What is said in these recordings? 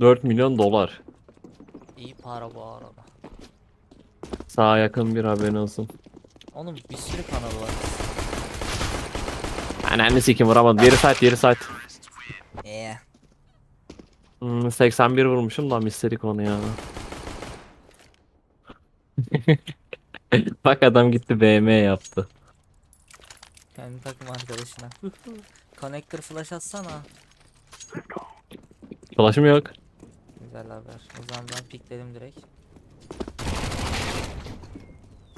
4 milyon dolar. İyi para bu arada. Sağa yakın bir haberin olsun. Onun bir sürü kanalı var. Ananı sikim vuramadım. Diğeri site, diğeri site. Eee. Hmm, 81 vurmuşum da misterik onu ya. Bak adam gitti BM yaptı. Kendi takım arkadaşına. Connector flash atsana. Flash'ım yok. Güzel haber. O zaman ben pikledim direkt.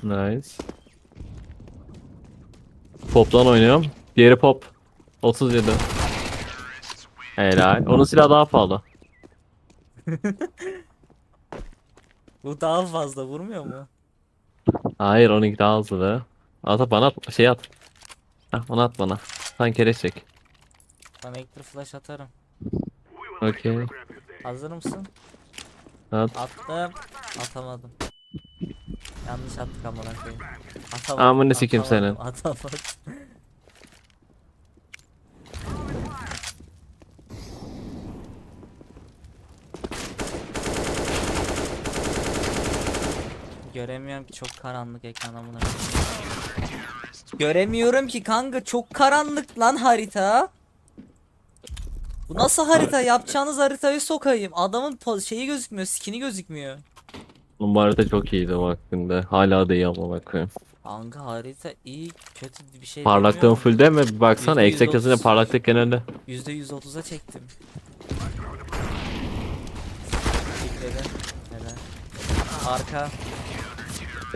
Nice. Pop'tan oynuyorum. Diğeri pop. 37. Helal. Onun silahı daha pahalı. Bu daha fazla vurmuyor mu? Hayır onunki daha hızlı be. At bana at. Şey at. Heh, onu at bana. Sen kereç çek. Connector flash atarım. Okey. Hazır mısın? At. Attım. Atamadım. Yanlış attık amına koyayım. Atamadım. Amına sikeyim senin. Atamadım. Göremiyorum ki çok karanlık ekran amına koyayım. Göremiyorum ki kanka çok karanlık lan harita. Bu nasıl harita? Yapacağınız haritayı sokayım. Adamın şeyi gözükmüyor, skini gözükmüyor. Bu harita çok iyiydi vaktinde. Hala da iyi ama bakayım. Kanka harita iyi, kötü bir şey Parlaklığın full değil mi? Bir baksana %130. eksik yazınca parlaklık genelde. Yüzde yüz otuza çektim. Tikledi. Neden? Arka.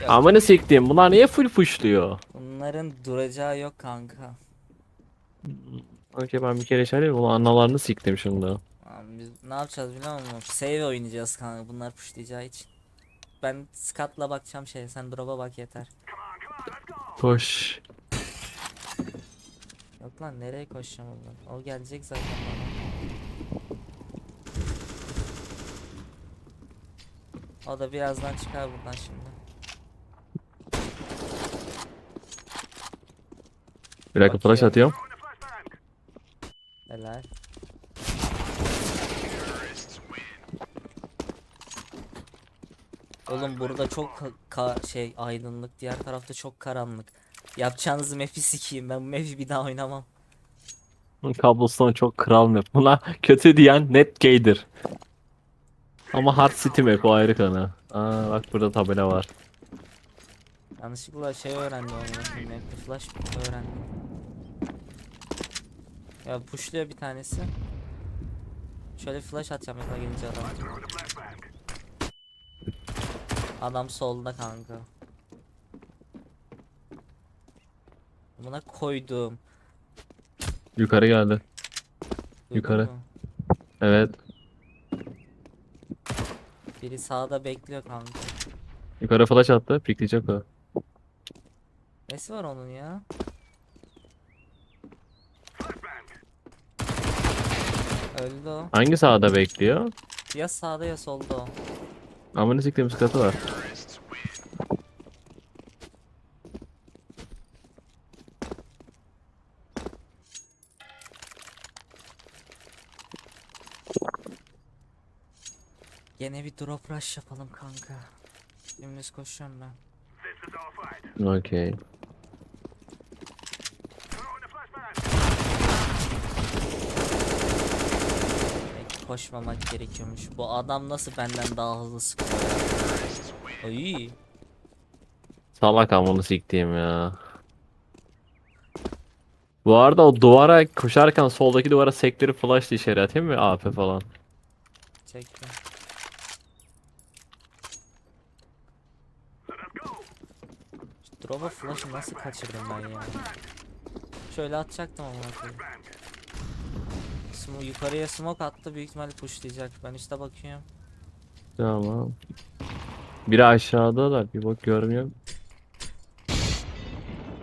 Amına siktiğim bunlar niye full pushluyor? bunların duracağı yok kanka. Okey ben bir kere şey bunu analarını siktim şimdi. Abi biz ne yapacağız biliyor musun? Save oynayacağız kanka bunlar pushlayacağı için. Ben Scott'la bakacağım şey sen drop'a bak yeter. Koş. Yok lan nereye koşacağım oradan? O gelecek zaten bana. O da birazdan çıkar buradan şimdi. Bir dakika flash Bakıyorum. atıyorum. Helal. Oğlum burada çok şey aydınlık, diğer tarafta çok karanlık. Yapacağınız map'i sikeyim ben bu map'i bir daha oynamam. Cobblestone çok kral map. Buna kötü diyen net gaydir. Ama Hard City map o ayrı konu. Aa bak burada tabela var. Yanlışlıkla şey öğrendim onu. Map'i flash öğrendim. Ya pushluyor bir tanesi. Şöyle flash atacağım yakına gelince adam. Adam solda kanka. Buna koydum. Yukarı geldi. Duydun Yukarı. mu? Evet. Biri sağda bekliyor kanka. Yukarı flash attı. Pikleyecek o. Nesi var onun ya? Öldü o. Hangi sahada bekliyor? Ya sağda ya solda o. Amına siktiğim sıkıntı var. Gene bir drop rush yapalım kanka. Dümdüz koşuyorum ben. Okey. Belki koşmamak gerekiyormuş. Bu adam nasıl benden daha hızlı sıkıyor? Ay. Salak amını siktiğim ya. Bu arada o duvara koşarken soldaki duvara sektirip flash dışarı atayım mı? AP falan. Çektim. Şu Drop'a flash'ı nasıl kaçırdım ben ya? Şöyle atacaktım ama yukarıya smoke attı büyük ihtimalle pushlayacak. Ben işte bakıyorum. Tamam. Biri aşağıda da bir bak görmüyorum.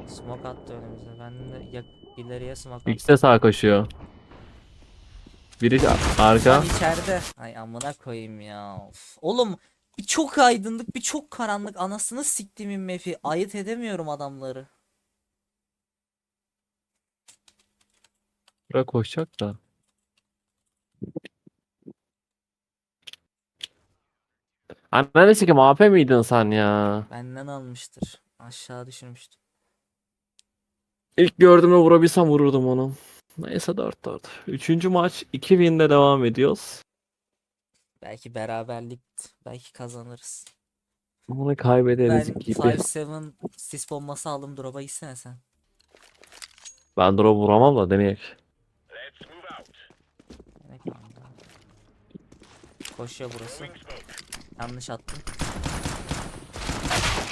Smoke attı önümüze. Ben de yak ileriye smoke attım. İkisi de sağa koşuyor. Biri a- arka. Lan içeride. Ay amına koyayım ya. Of. Oğlum bir çok aydınlık bir çok karanlık anasını siktiğimin mefi. Ayıt edemiyorum adamları. Bırak koşacak da. Anne sikim AP miydin sen ya? Benden almıştır. Aşağı düşürmüştüm. İlk gördüğümde vurabilsem vururdum onu. Neyse 4-4. Üçüncü maç 2 win'de devam ediyoruz. Belki beraberlik belki kazanırız. Bunu kaybederiz Ben gibi. 5-7 sis bombası aldım drop'a gitsene sen. Ben drop vuramam da deneyek. Ne kanka? Koşuyor burası. Yanlış attım.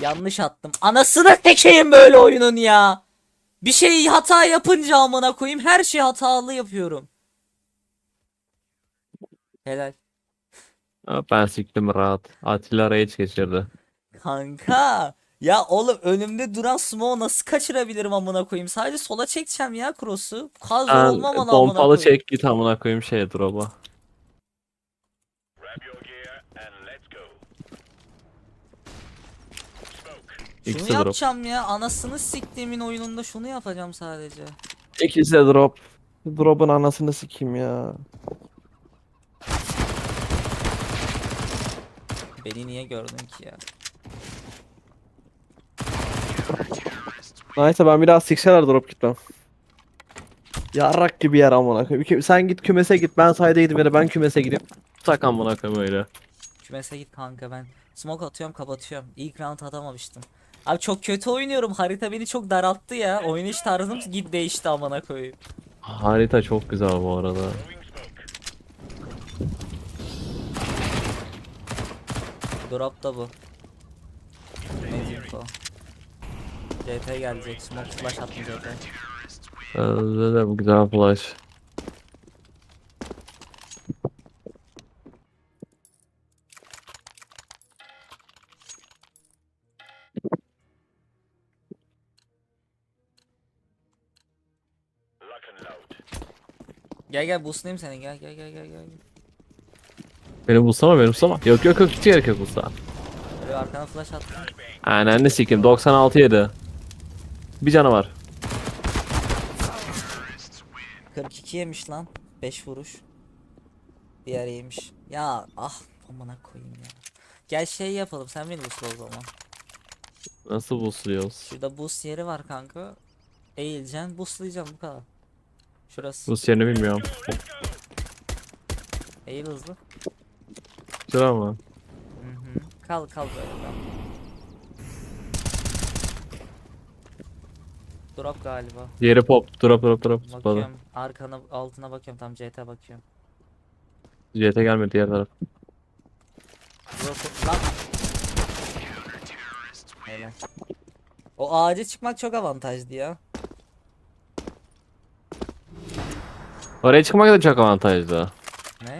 Yanlış attım. Anasını tekeyim böyle oyunun ya. Bir şeyi hata yapınca amına koyayım her şeyi hatalı yapıyorum. Helal. Ben siktim rahat. Atilla Rage geçirdi. Kanka. Ya oğlum önümde duran smoke'u nasıl kaçırabilirim amına koyayım? Sadece sola çekeceğim ya cross'u. Kaz Ben olmamalı amına pompalı koyayım. çek git amına koyayım şeye drop'a. Şunu İkisi drop. yapacağım ya. Anasını siktiğimin oyununda şunu yapacağım sadece. İkisi de drop. Drop'un anasını sikeyim ya. Beni niye gördün ki ya? Neyse ben biraz sikseler drop gitmem. Yarrak gibi yer amına koyayım. Sen git kümese git ben sayda gidip ya da ben kümese gideyim. Tak amına koyayım öyle. Kümese git kanka ben. Smoke atıyorum kapatıyorum. İlk round atamamıştım. Abi çok kötü oynuyorum. Harita beni çok daralttı ya. Oynayış tarzım git değişti amına koyayım. Harita çok güzel bu arada. Drop da bu. İnfo. CT gelecek. Smoke flash attım CT. Ee, bu güzel flash. Gel gel boostlayayım seni gel gel gel gel gel. Beni bulsana beni bulsana. Yok yok yok hiç gerek yok bulsa. Böyle arkana flash attım. Aynen ne sikim 96 yedi. Bir canı var. 42 yemiş lan. 5 vuruş. Diğer yemiş. Ya ah amına koyayım ya. Gel şey yapalım sen beni boostla o zaman. Nasıl busluyoruz? Şurada boost yeri var kanka. Eğileceksin boostlayacağım bu kadar. Şurası. Bus yerini bilmiyorum. Eğil hızlı. Sıra mı? Hı hı. Kal kal böyle kal. Drop galiba. Diğeri pop. Drop drop drop. Zıpladı. Bakıyorum arkana altına bakıyorum tam CT bakıyorum. JT gelmedi diğer taraf. Drop lan. Helal. O ağaca çıkmak çok avantajlı ya. Oraya çıkmak da çok avantajlı. Ne?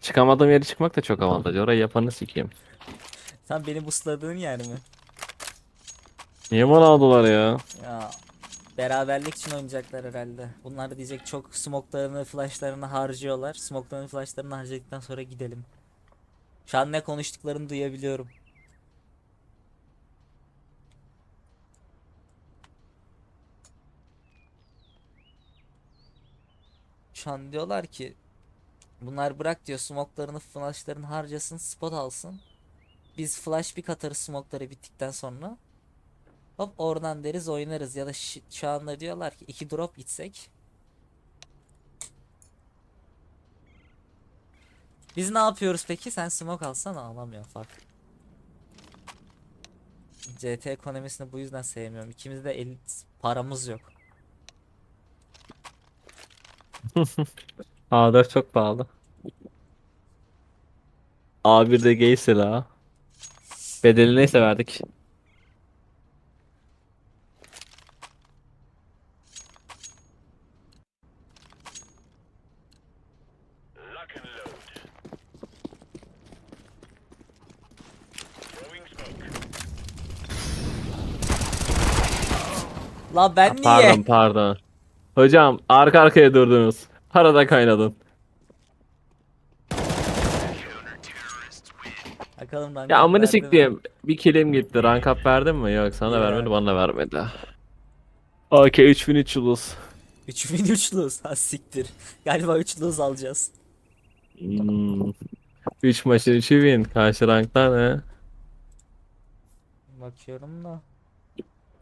Çıkamadığım yere çıkmak da çok avantajlı. Orayı yapanı sikeyim. Sen beni busladığın yer mi? Niye bana aldılar ya? Ya beraberlik için oynayacaklar herhalde. Bunlar diyecek çok smoklarını, flashlarını harcıyorlar. Smoklarını, flashlarını harcadıktan sonra gidelim. Şu an ne konuştuklarını duyabiliyorum. Şu an diyorlar ki bunlar bırak diyor smoklarını, flashlarını harcasın, spot alsın. Biz flash bir atarız smokları bittikten sonra. Hop oradan deriz oynarız ya da şu anda diyorlar ki iki drop gitsek. Biz ne yapıyoruz peki? Sen smoke alsan alamıyor fark. CT ekonomisini bu yüzden sevmiyorum. İkimiz de el paramız yok. A4 çok pahalı. A1 de gay silah. Bedeli neyse verdik. La ben niye? Pardon pardon. Hocam arka arkaya durdunuz. Arada kaynadın. Bakalım rank Ya up amını verdi mi? siktiğim. Bir kilim gitti. Rank up verdin mi? Yok sana Ya. vermedi bana da vermedi. AK 3300. 3000 3 lose. Ha siktir. Galiba 3 lose alacağız. Hmm. 3 maçın 3'ü win. Karşı ranklar ne? Bakıyorum da.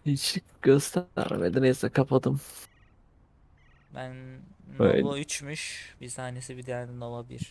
Hiç göstermedi neyse kapadım. Ben Öyle. Nova 3'müş. Bir tanesi bir diğer Nova 1.